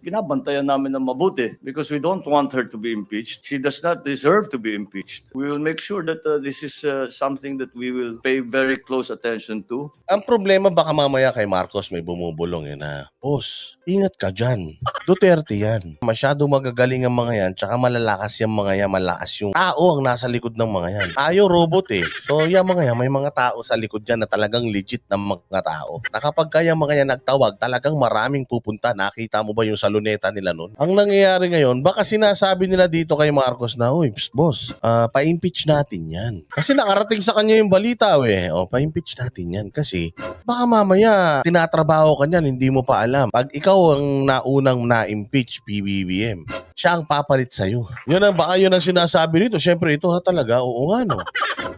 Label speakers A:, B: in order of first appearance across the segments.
A: Binabantayan namin ng mabuti because we don't want her to be impeached. She does not deserve to be impeached. We will make sure that uh, this is uh, something that we will pay very close attention to.
B: Ang problema baka mamaya kay Marcos may bumubulong eh na, Boss, ingat ka dyan. Duterte yan. Masyado magagaling ang mga yan, tsaka malalakas yung mga yan, malakas yung tao ang nasa likod ng mga yan. Tayo robot eh. So yung mga yan, may mga tao sa likod yan na talagang legit na mga tao. Na kapag kaya mga yan nagtawag, talagang maraming pupunta. Nakita mo ba yung sa luneta nila nun? Ang nangyayari ngayon, baka sinasabi nila dito kay Marcos na, Uy, boss, ah, pa-impeach natin yan. Kasi nakarating sa kanya yung balita, we. O, pa-impeach natin yan. Kasi baka mamaya tinatrabaho ka niyan, hindi mo pa alam. Pag ikaw ang naunang na-impeach, PBBM, siya ang papalit sa'yo. Yun ang, baka yun ang sinasabi nito. Siyempre, ito ha talaga, oo nga no.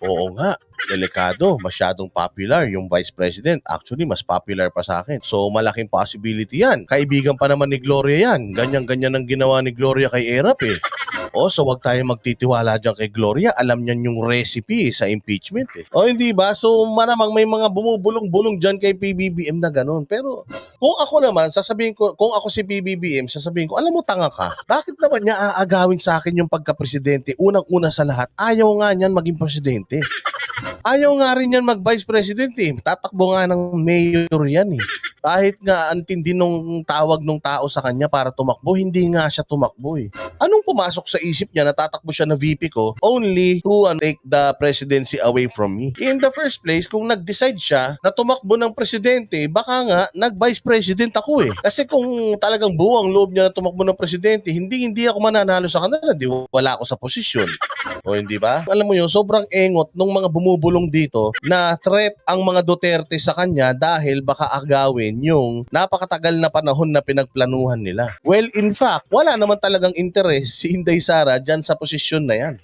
B: Oo nga. Delikado, masyadong popular yung vice president. Actually, mas popular pa sa akin. So, malaking possibility yan. Kaibigan pa naman ni Gloria yan. Ganyan-ganyan ang ginawa ni Gloria kay Erap eh. O, so wag tayo magtitiwala dyan kay Gloria. Alam niyan yung recipe sa impeachment eh. O, hindi ba? So, maramang may mga bumubulong-bulong dyan kay PBBM na ganun. Pero, kung ako naman, sasabihin ko, kung ako si PBBM, sasabihin ko, alam mo, tanga ka. Bakit naman niya aagawin sa akin yung pagka-presidente? Unang-una sa lahat, ayaw nga niyan maging presidente. Ayaw nga rin yan mag-vice president eh. Tatakbo nga ng mayor yan eh. Kahit nga antindi nung tawag nung tao sa kanya para tumakbo, hindi nga siya tumakbo eh. Anong pumasok sa isip niya na tatakbo siya na VP ko only to uh, take the presidency away from me? In the first place, kung nag-decide siya na tumakbo ng presidente, baka nga nag-vice president ako eh. Kasi kung talagang buo ang loob niya na tumakbo ng presidente, hindi hindi ako mananalo sa kanila, di wala ako sa posisyon. O hindi ba? Alam mo yun, sobrang engot nung mga bumubulong dito na threat ang mga Duterte sa kanya dahil baka agawin yung napakatagal na panahon na pinagplanuhan nila. Well, in fact, wala naman talagang interes si Inday Sara dyan sa posisyon na yan.